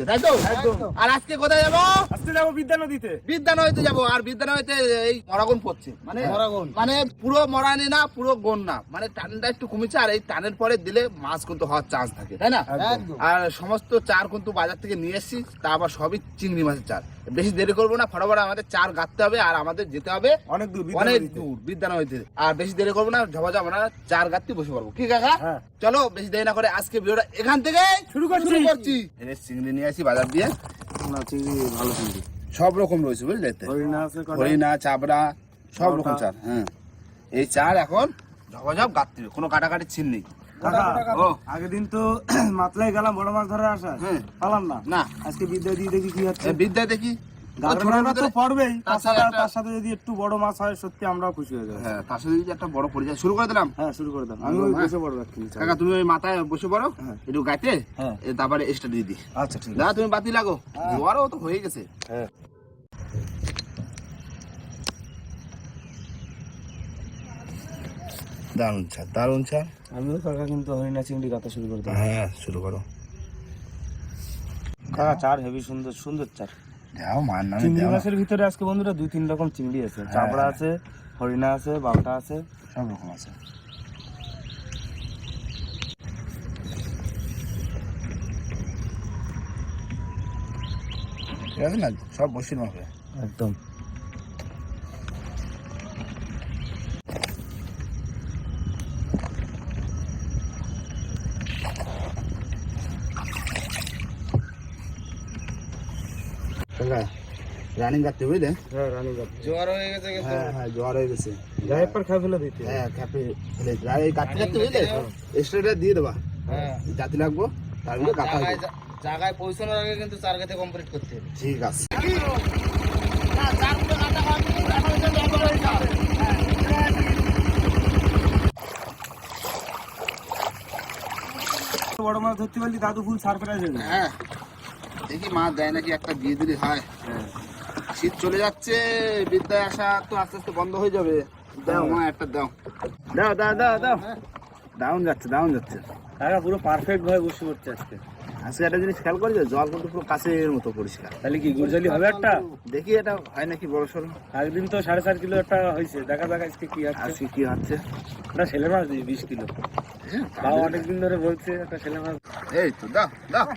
করতে তাই তো? আর আজকে কোথায় যাব? আজকে যাব বিদ্যা নদীতে। বিদ্যানয়তে যাব আর এই মরাগন পড়ছে। মানে মরাগন। মানে পুরো মরানি না পুরো গন না মানে টানটা একটু কমেছে আর এই টানের পরে দিলে মাছ কিন্তু হওয়ার চান্স থাকে তাই না? আর সমস্ত চার কিন্তু বাজার থেকে নিয়ে এসেছি তা আবার সবই চিংড়ি মাছের চার বেশি দেরি করব না ফটাফট আমাদের চার গাঁততে হবে আর আমাদের যেতে হবে অনেক দূর অনেক। দূর বিদ্যানয়তে আর বেশি দেরি করব না ঝপা যাব না চার গাঁততে বসে পড়ব কি কাকা হ্যাঁ। চলো বেশি দেরি না করে আজকে ভিডিওটা এখান থেকে শুরু করছি। শুরু করছি। এনে চিংড়ি নিয়ে আসি বাজার দিয়ে। চিংড়ি ভালো চিংড়ি সব রকম রয়েছে বুঝলে হরিণা চাবড়া সব রকম চার হ্যাঁ। এই চার এখন ঝকঝপ গাত্রি কোনো কাটাকাটি ছিন নেই। ও আগের দিন তো মাতলাই গেলাম বড় মাছ ধরে আসা হ্যাঁ। পালাম না। না। আজকে বিদ্যা দিয়ে দেখি কি হচ্ছে। বিদ্যা বিদ্যায় দেখি? গাছের তো পড়বেই তার তার সাথে সাথে একটা- তার সাথে যদি একটু বড় মাছ হয় সত্যি আমরাও খুশি হয়ে যাব। হ্যাঁ তার সাথে যদি একটা বড় পরিচয় শুরু করে দিলাম? হ্যাঁ শুরু করে দাও আমি ওই বসে পড়ব কাকা তুমি ওই মাথায় বসে পড়ো হ্যাঁ। একটু গাইতে হ্যাঁ। তারপরে এক্সট্রা দিয়ে দিই। আচ্ছা ঠিক দাদা তুমি বাতি লাগো। তো হয়ে গেছে। হ্যাঁ। দারুণ ছাড় দারুণ ছাড় আমিও কাকা কিন্তু হরিণা চিংড়ি গাতা শুরু করে হ্যাঁ শুরু করো। কাকা চার হেভি সুন্দর সুন্দর চার। দাও নামে চিংড়ি দাও মাছের ভিতরে আজকে বন্ধুরা দুই তিন রকম চিংড়ি আছে। চাবড়া আছে হরিণা আছে বাউটা আছে। সব রকম আছে। ঠিক আছে না? সব বসির মাপে একদম। রানিং কাটতে বুঝলে হ্যাঁ রানী জোয়ার হয়ে গেছে হ্যাঁ হ্যাঁ জ্বর হয়ে গেছে। গায়ে পর খাই ফেলে দিতে। হ্যাঁ খ্যাপে ফেলে দিতে। কাটতে কাটতে বুঝলে এক্সট্রাটা দিয়ে দেবা। হ্যাঁ। জাতি লাগবো তার মধ্যে কাটা হবে জায়গায় পৌঁছানোর আগে কিন্তু চার গাতে কমপ্লিট করতে হবে। ঠিক আছে। বড় মাছ ধরতে পারলি দাদু ফুল সারপ্রাইজ হয়ে হ্যাঁ। দেখি মা দেয় নাকি একটা দিয়ে দিলে হয়। শীত চলে যাচ্ছে বিদ্যায় আসা তো আস্তে আস্তে বন্ধ হয়ে যাবে। দাও মা একটা দাও। দাও দাও দাও দাও। ডাউন যাচ্ছে ডাউন যাচ্ছে। কাকা পুরো পারফেক্ট ভাবে বসে পড়ছে আজকে। আজকে একটা জিনিস খেয়াল করেছ? জল কিন্তু পুরো কাছের মতো পরিষ্কার। তাহলে কি গুরজালি হবে একটা? দেখি এটা হয় নাকি বড় সড়ো। একদিন তো সাড়ে চার কিলো একটা হয়েছে। দেখা যাক আজকে কি আছে আজকে কি হচ্ছে? একটা ছেলে মাছ দিই বিশ কিলো। বাবা অনেকদিন ধরে বলছে একটা ছেলে মাছ। এই তো দাও দাও।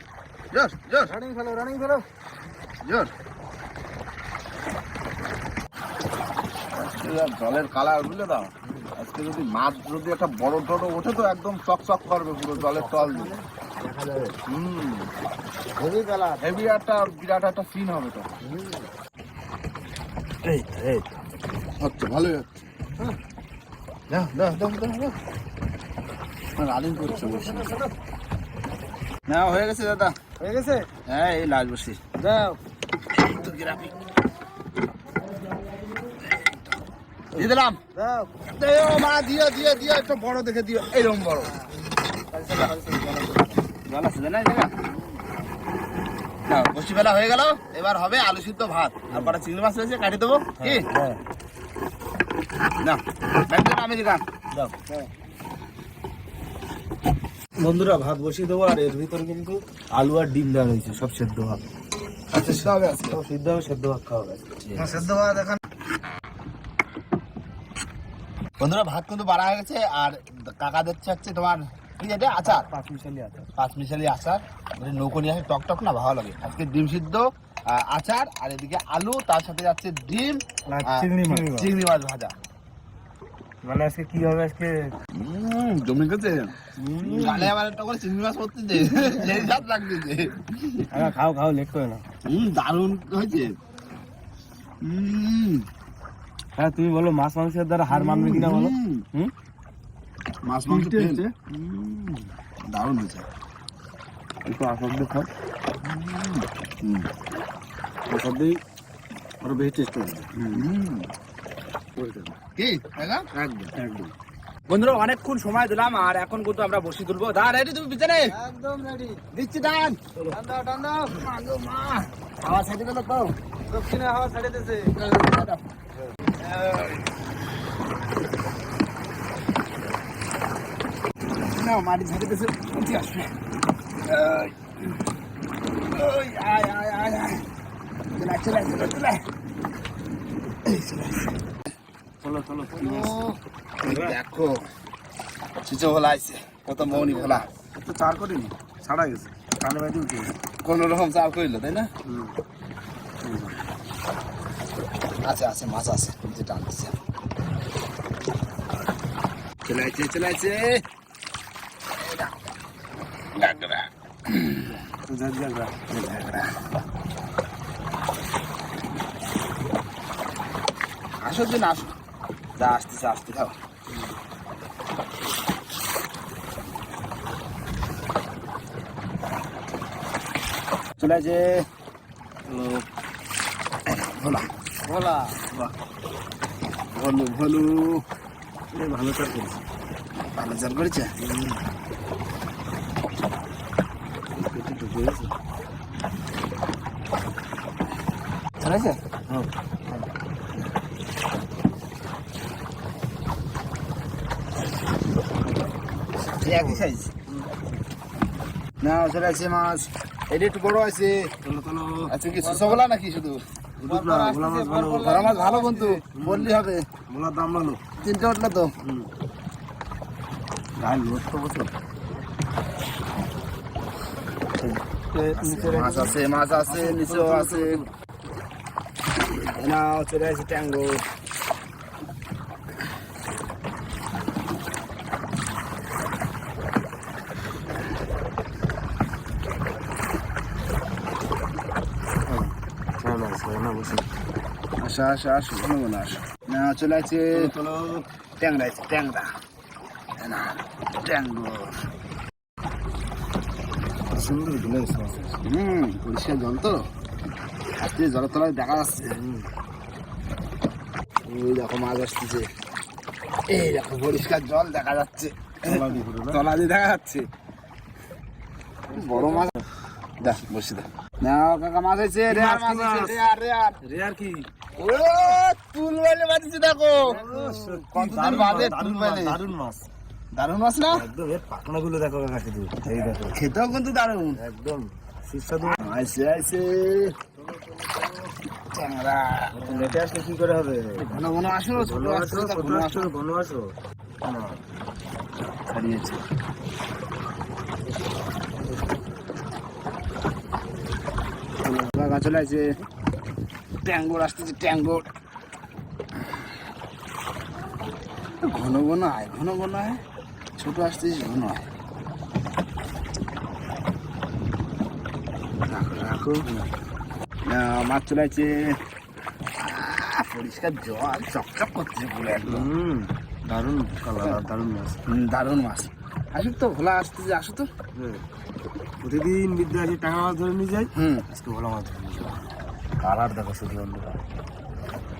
জোর জোর। রানিং ফেলো রানিং ফেলো জোর। জলের কালার বুঝলে দাও আজকে যদি মাছ যদি একটা বড় টড়ো ওঠে তো একদম চকচক করবে পুরো জলের তল দিয়ে। হুম। হেভি কালার হেভি একটা বিরাট একটা সিন হবে তো। এই এই। হচ্ছে ভালোই হচ্ছে। হ্যাঁ। দাও দাও দাও দাও দাও রানিং করছে বসে। না হয়ে গেছে দাদা। হয়ে গেছে? হ্যাঁ এই লাল বসি। দাও গ্রাফিক দিয়ে দিলাম মা দিও দিও দিও একটু বড় দেখে দিও। এইরকম বড়। জল আছে না জায়গা না বসি বেলা হয়ে গেল। এবার হবে আলু সিদ্ধ ভাত। আর কটা চিংড়ি মাছ রয়েছে কাটি দেবো। কি? হ্যাঁ না ব্যাংকের আমেরিকান। বন্ধুরা ভাত বসিয়ে দেবো আর এর ভিতরে কিন্তু আলু আর ডিম দেওয়া হয়েছে সব সেদ্ধ ভাত। আচ্ছা সেটা হবে সিদ্ধ হবে সেদ্ধ ভাত খাওয়া হবে। সেদ্ধ ভাত এখন বন্ধুরা ভাত কিন্তু বাড়া হয়ে গেছে আর কাকা দেখছে হচ্ছে তোমার কি এটা আচার? পাঁচ মিশালি আছে পাঁচ মিশালি আচার। নৌকো নিয়ে আসে টক টক না ভালো লাগে। আজকে ডিম সিদ্ধ আচার আর এদিকে আলু তার সাথে যাচ্ছে ডিম চিংড়ি মাছ। চিংড়ি মাছ ভাজা। মানে আজকে কি হবে আজকে? জমি গেছে গালে আবার একটা করে চিংড়ি মাছ করতেছে সেই স্বাদ লাগতেছে খাও খাও লেট করে না দারুণ হয়েছে। হুম। হ্যাঁ তুমি বলো মাছ মাংসের দ্বারা হার মানবে কিনা বলো? হুম। মাছ মাংস হয়েছে? দারুণ হয়েছে। একটু আসল দিয়ে খাও। হুম দিয়ে আরও বেশি টেস্ট হবে হুম। কি? একদম। একদম। বন্ধুরা অনেকক্ষণ সময় দিলাম আর এখন কিন্তু আমরা বসি তুলবো। দা রেডি তুমি পিছনে? একদম রেডি দিচ্ছি দান ঠান্ডা ঠান্ডা মাগো মা। হাওয়া ছেড়ে দিল তো। দক্ষিণে হাওয়া ছেড়ে দিয়েছে না মাটি ছেড়ে দিয়েছে উঠে আসবে দেখো চিচো ভোলা আছে কত মৌনি ভোলা তো চার করিনি ছাড়া গেছে কানে বাইতে উঠে কোন রকম চাল করিল তাই না। আছে আছে, মাছ আছে যেটা আনতেছে চলে আছে। চলে আছে ডাকরা তো যাক যাক রাখ। ডাকরা আসো, দিন, আসো। যা, আসতেছে, আসতে খাও চলে আছে হ্যালো ভোলা ভলু। ভলু ভালো চার করেছে। ভালো চাল করেছে? হ্যাঁ। একই সাইজ না চলে আছে মাছ। এটা একটু বড় আছে। চলো চলো আচ্ছা কি সুসবলা নাকি শুধু? ভোলা। মাছ ভালো মাছ বন্ধু বললি হবে। ভোলার দাম ভালো। তিনটে উঠল তো। গায়ে লোড তো বসে। মাছ আছে মাছ আছে নিচেও আছে। না চলে আছে ট্যাঙ্গো ছয় মাছ ছয় না বসে আসা আসা আসো কোনো কোনো আসো না। চলে আছে ট্যাংরা আছে ট্যাংরা না ট্যাঙ্গো সুন্দর ঢুলে হুম পরিষ্কার জল তো। আজকে জলের তলায় দেখা যাচ্ছে। ওই দেখো মাছ আসতেছে। এই দেখো পরিষ্কার জল দেখা যাচ্ছে। তলা দিয়ে দেখা যাচ্ছে। বড় মাছ। দেখ বসে দেখ না কাকা মাছ হয়েছে রেয়ার মাছ রেয়ার রেয়ার রেয়ার কি? ও তুল বাইলে দেখো। কতদিন বাদে তুল বাইলে দারুণ মাছ দারুণ মাছ। না? একদম এর পাখনা গুলো দেখো কাকা শুধু এই দেখো। খেতেও কিন্তু দারুণ। একদম সুস্বাদু। আইসে আইসে। ট্যাংরা নেটে আসলে কি করে হবে? ঘন ঘন আসো ঘন আসো ঘন আসো ঘন আসো। না, চলে আছে ট্যাঙ্গোর আসতেছে ট্যাঙ্গোর। ঘন ঘন আয় ঘন ঘন আয় ছোট আসতেছে ঘন আয়। রাখো রাখো। মাছ চলে আছে পরিষ্কার জল চকচক করছে পুরো একদম। দারুণ কালার আর দারুণ মাছ। দারুণ মাছ। আসুক তো ভোলা আসতেছে আসো তো। হ্যাঁ। প্রতিদিন বিদ্যা আসি টাকা মাছ ধরে নিয়ে যাই। হুম। আজকে ভালো মাছ ধরে নিয়ে যাব। কালার দেখো শুধু বন্ধুরা।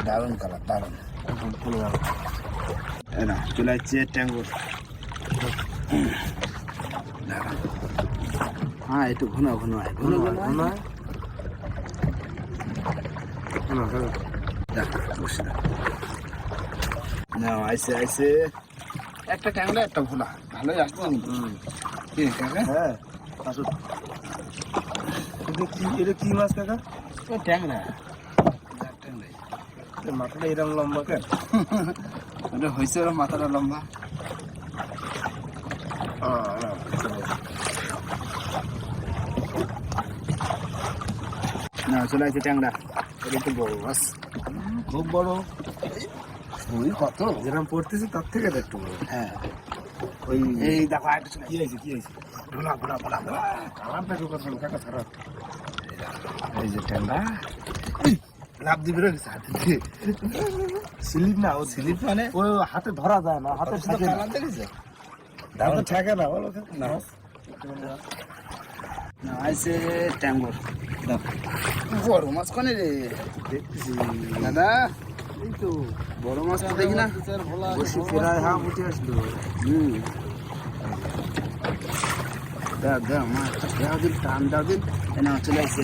দারুণ কালার দারুণ। ফুল না চলে যাচ্ছে ট্যাঙ্গুর হ্যাঁ একটু ঘন ঘন আয় ঘন ঘন আয়। না আইসে আইসে। একটা ট্যাংরা একটা ভোলা ভালোই হুম। কি কাকা হ্যাঁ এটা কি এটা কি মাছ কাকা? ও ট্যাংরা যাক, ট্যাংরাই। এ মাথাটা এরকম লম্বা কেন ওটা হয়েছে ওর মাথাটা লম্বা না চলে আসছে ট্যাংরা এটা একটু বড় বাস খুব বড় ওই কত যেরকম পড়তেছি তার থেকে তো একটু বড় হ্যাঁ ওই এই দেখো একটা চলে কি হয়েছে কি হয়েছে ভোলা ভোলা ভোলা ভোলা। কালার দেখো কথা কাকা খারাপ এই যে ট্যাংরা লাভ দিবে রে হাতে দিয়ে স্লিপ না ও স্লিপ মানে? ও হাতে ধরা যায় না হাতে হাতে থাকে না। দেখেছে? থাকে না বলো না। না আইসে ট্যাঙ্গর বড় মাছ কনে রে? দাদা এই তো বড় মাছ তো দেখি না। বসে ফেরায় হা উঠে আসলো। হুম। দাও দিন টান দাও দিন। চলে আসছে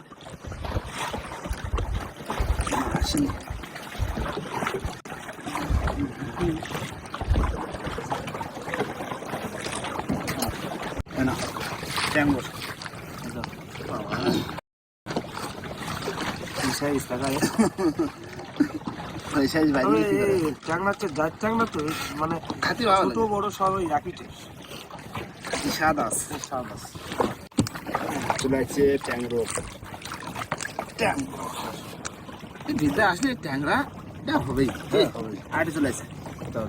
আসেনি। না সাইজ টাকা ওই সাইজ বাইরে চাংনা হচ্ছে যার চাংনা তো মানে ছোট বড় একই লাগে স্বাদ আছে? স্বাদ আছে। চলে আসছে ট্যাংরো। ট্যাংরো। ভিতরে আসলে ট্যাংরা এটা হবেই। হ্যাঁ, হবেই। চলে দাও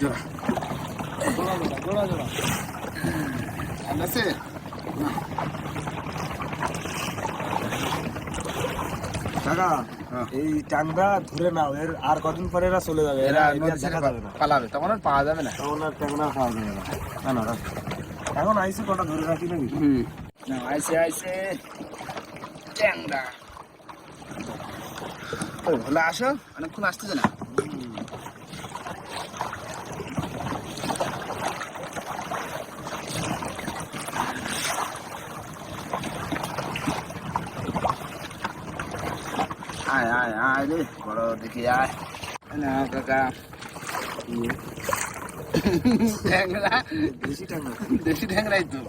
জোড়া জোড়া জোড়া। ঠিক আছে? কাকা হ্যাঁ। এই টাংরা ধরে নাও এর আর কদিন পরে এরা চলে যাবে এরা দেখা যাবে না। পালাবে তখন আর পাওয়া যাবে না। তখন আর ট্যাংরা খাওয়া যাবে না। না না এখন আইসি কটা ধরে রাখি নাকি? হুম। না আইসে আইসে ট্যাংরা। ভোলা আসো অনেকক্ষণ আসতেছে না। আয় আয় আয় রে বড় দেখি আয়। না কাকা। ট্যাংরা? বেশি ট্যাংরা। দেশি ট্যাংরাই তো।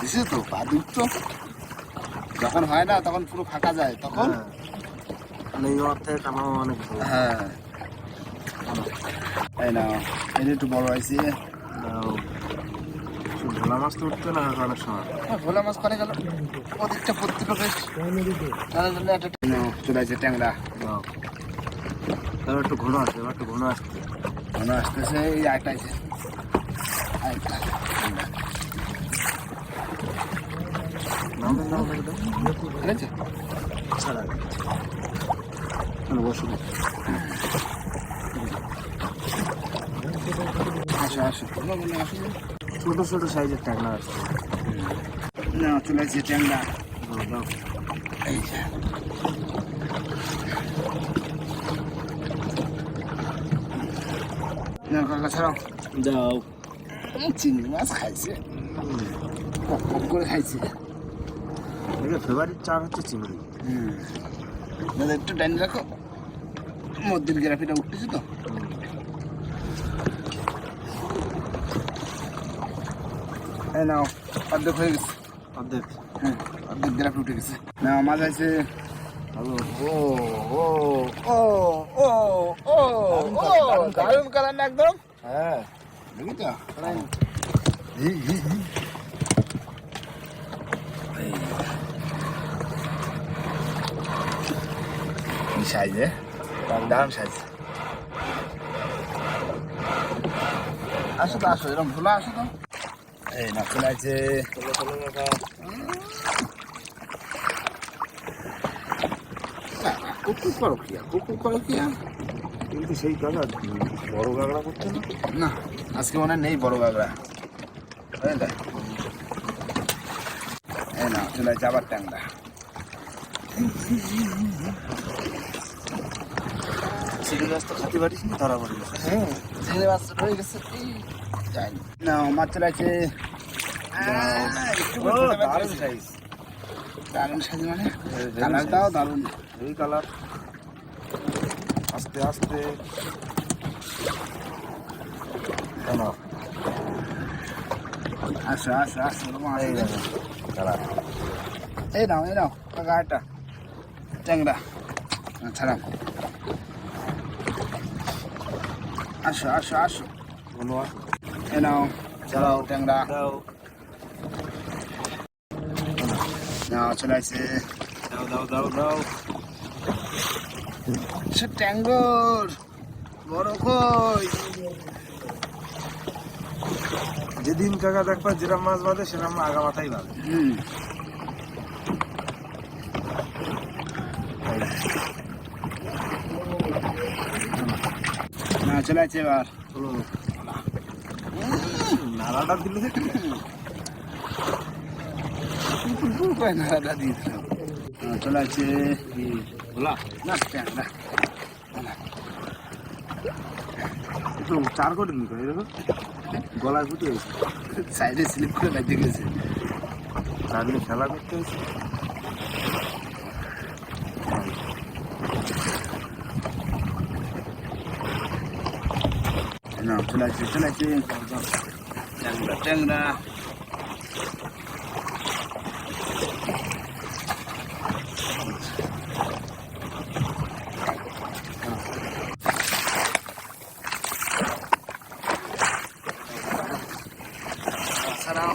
দেশি তো বাদুক তো। যখন হয় না তখন পুরো ফাঁকা যায় তখন হ্যাঁ। মানে এই অর্থে কামাও অনেক হ্যাঁ। এই না এটা একটু বড় হয়েছে। ভোলা মাছ তো উঠবে না অনেক সময়। ভোলা মাছ করে গেল। প্রত্যেকটা বেশ। তাহলে জন্য একটা চলে আসছে ট্যাংরা। তারপর একটু ঘন আসবে একটু ঘন আসছে। মনে আসতেছে এই আরেকটা আছে। আরেকটা ট্যাংরা। নাও নাও, নাও, নাও, নাও। ঠিক আছে ছাড়া মানে বসে না। আসো আসো বলো বলো আসো ছোট ছোট সাইজের ট্যাংরা আসছে না চলে আসছে ট্যাংরা দাও, দাও। এই যে কাকা ছাড়াও উম, চিংড়ি মাছ খাইছে। করে খাইছে। এদের ফেভারিট চার হচ্ছে চিংড়ি। হুম। দাদা একটু ডাইনি রাখো মধ্যের গ্রাফিটা উঠতেছে তো। এই নাও অর্ধেক হয়ে গেছে। অর্ধেক। হ্যাঁ অর্ধেক গ্রাফি উঠে গেছে। না মাছ আছে। ও ও ও ও ও ও দারুণ কালার না একদম? হ্যাঁ। দেখি তো। কি সাইজে দারুণ সাইজ। আসো তো আসো এরকম ভোলা আসো তো। এই না চলে আছে কুকুর করো কি কুকুর করো কি কিন্তু সেই বড় কাঁকড়া করছে না? আজকে মনে হয় নেই বড় বুঝলে এই না চলে আছে ট্যাংরা। চিংড়ি মাছ তো খাতে পারিস না ধরা পড়ে গেছে হ্যাঁ ছেলে বাচ্চা রয়ে গেছে না মাছ চলে আছে ছোট সাইজ। দারুণ সাইজ মানে? কালারটাও দারুণ এই কালার আস্তে আস্তে। আসো আসো আসো কালার এই নাও এই নাও কাকা একটা ট্যাংরা ছাড়াও। আসো আসো আসো। কোনো এই নাও চালাও ট্যাংরা। নাও চলে আসছে দাও দাও দাও দাও সে ট্যাঙ্গর বড় কই যেদিন কাকা দেখবা যেরম মাছ বাঁধে সেরম আগা মাথায় বাঁধে। হুম। না চলে আসছে এবার। নাড়াটা দিলে নাড়াটা দিয়ে দিলাম চলে আছে না ট্যাংরা একটু চার করে নিতে এরকম গলায় ফুটে গেছে। সাইডে স্লিপ করে বাইতে গেছে। খেলা করতে হয়েছে। না চলে আছে চলে আছে ট্যাংরা ট্যাংরা ছাড়াও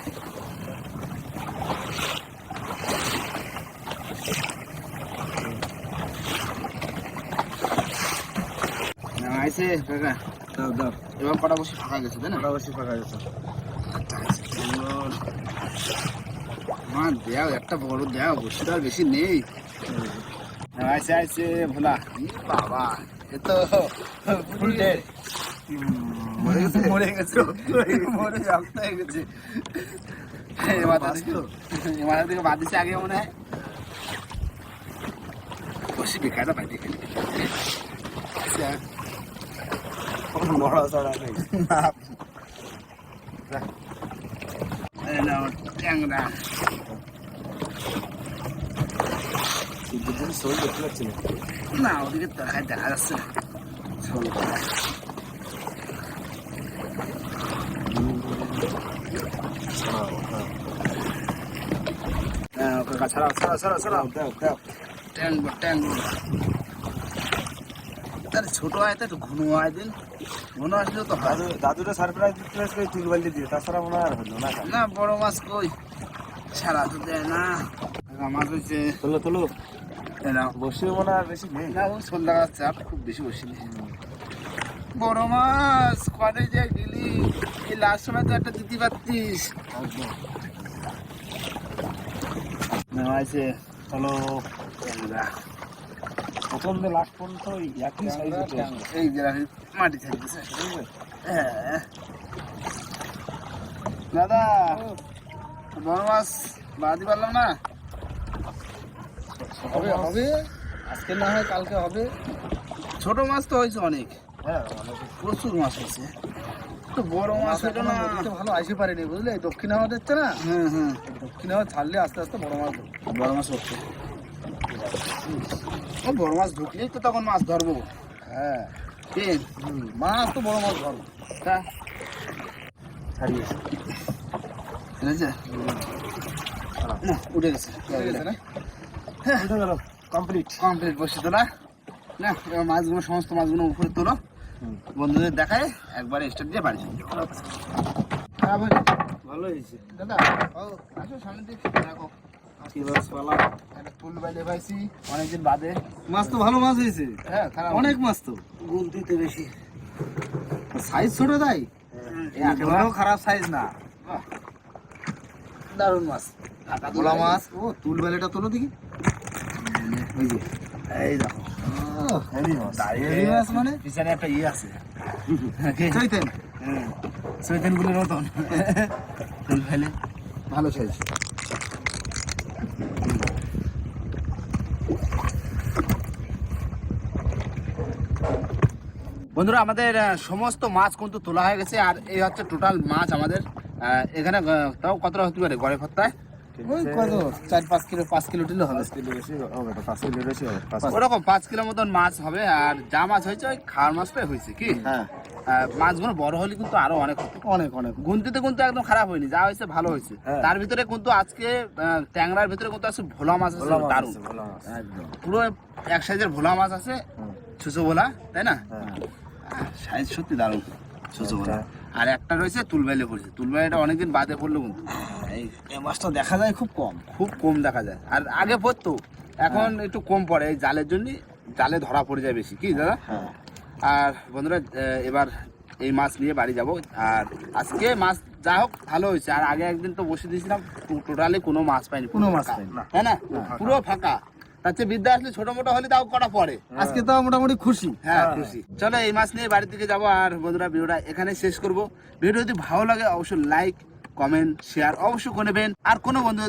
না, আইছে কাকা দাও দাও এবার কটা বসে ফাঁকা গেছে তাই না? মোটামুটি ফাঁকা গেছে? আমার দেও একটা বড় দেও বসে তো আর বেশি নেই। আইসে আইসে ভোলা। বাবা এ তো ফুল মরে গেছে মরে গেছে মরে রক্ত হয়ে গেছে। এ মাথা থেকে বাদ দিছে আগে মনে হয়। বসে বেকারটা পাইতে গেলে। নড়া চড়া নেই ট্যাংরা দুদিন শরীর দেখতে পাচ্ছি না না ওদিকে দেখায় দেখা যাচ্ছে না ঝোল করা। হ্যাঁ, ওকে গা ছাড়াও, ছাড়াও, ছাড়াও, ছাড়াও। দাও দাও ট্যাংগো, ট্যাংগো। তাহলে ছোট তো একটু ঘন হয় দিন। ঘন আসলেও তো দাদু দাদুটা সারপ্রাইজ দিতে আসলে তুল বাল্টি দিয়ে? তাছাড়া মনে আর হলো না না বড় মাছ কই? সারা তো দেয় না। মাছ হয়েছে তোলো তোলো। এই নাও। বসে মনে আর বেশি নেই। না ও সন্ধ্যা গাছ আর খুব বেশি বসিনি। বড় মাছ কনে যে গেলি এই লাস্ট সময় তো একটা দিতে পারতিস। আছে চলো ট্যাংরা। প্রথম দিয়ে লাস্ট পর্যন্ত একই সাইজ এই যে মাটি থাকতেছে হ্যাঁ। দাদা বড় মাছ বাদি পারলাম না? হবে হবে? আজকে না হয় কালকে হবে। ছোট মাছ তো হয়েছে অনেক। হ্যাঁ প্রচুর মাছ হয়েছে। তো বড় মাছ হলো না। ভালো আসে পারেনি বুঝলে? দক্ষিণ হাওয়া দিচ্ছে না? হ্যাঁ হ্যাঁ। দক্ষিণ হাওয়া ছাড়লে আস্তে আস্তে বড় মাছ। বড় মাছ হচ্ছে ও বড় মাছ ঢুকলেই তো তখন মাছ ধরবো। হ্যাঁ মাছ তো বড় মাছ ধরবে। তা না উঠে গেছে। না? কমপ্লিট। কমপ্লিট বসে তোলা। না এবার মাছগুলো সমস্ত মাছগুলো উপরে তোলো। বন্ধুদের দেখায় একবারে স্টার্ট দিয়ে বাড়ি। খারাপ ভালো হয়েছে। দাদা ও আসো সামনে দেখো মাছ অনেকদিন বাদে তো ভালো মাছ হয়েছে। হ্যাঁ অনেক মাছ তো। গুনতিতে বেশি। সাইজ ছোট তাই? একেবারেও খারাপ সাইজ না। দারুণ মাছ। ভোলা মাছ। ও তুল বেলেটা তোলো দেখি। ওই যে। এই দেখো। মাছ। দাঁড়িয়ে হেভি মাছ মানে? পিছনে একটা ইয়ে আছে। চৈতেন। সৈতেন গুলির মতন। ফেলে। ভালো সাইজ বন্ধুরা আমাদের সমস্ত মাছ কিন্তু তোলা হয়ে গেছে আর এই হচ্ছে টোটাল মাছ আমাদের। এখানে তাও কতটা হতে পারে গড়ে ফত্তায় ওই কত? চার পাঁচ কিলো পাঁচ কিলো টিলো হবে। কিলো বেশি হবে পাঁচ কিলো বেশি হবে ওরকম পাঁচ কিলো মতন মাছ হবে আর যা মাছ হয়েছে ওই খাওয়ার মাছটাই হয়েছে কি? হ্যাঁ। আহ, মাছগুলো বড় হলে কিন্তু আরও অনেক অনেক অনেক। গুনতিতে কিন্তু একদম খারাপ হয়নি যা হয়েছে ভালো হয়েছে। হ্যাঁ। তার ভিতরে কিন্তু আজকে ট্যাংরার ভিতরে কিন্তু আছে ভোলা মাছ আছে দারুণ। পুরো এক সাইজের ভোলা মাছ আছে হুম, ছুচো ভোলা তাই না? হ্যাঁ। সাইজ সত্যি দারুণ। আর একটা রয়েছে তুলবাইলে পড়ছে। তুলবাইটা অনেকদিন বাদে পড়ল কিন্তু। এই মাছটা দেখা যায় খুব কম। খুব কম দেখা যায়। আর আগে পড়তো। এখন একটু কম পড়ে। এই জালের জন্য জালে ধরা পড়ে যায় বেশি। কি দাদা? হ্যাঁ। আর বন্ধুরা এবার এই মাছ নিয়ে বাড়ি যাব। আর আজকে মাছ যা হোক ভালো হয়েছে। আর আগে একদিন তো বসে দিয়েছিলাম। টোটালি কোনো মাছ পাইনি। কোনো মাছ। পাইনি। তাই না। পুরো ফাঁকা। তার চেয়ে বিদ্যা আসলে ছোট মোটো হলে তাও কটা পড়ে। আজকে তো মোটামুটি খুশি। হ্যাঁ খুশি। চলো এই মাছ নিয়ে বাড়ির দিকে যাব আর বন্ধুরা ভিডিওটা এখানে শেষ করব। ভিডিও যদি ভালো লাগে অবশ্যই লাইক কমেন্ট শেয়ার অবশ্যই করে নেবেন। আর কোনো বন্ধু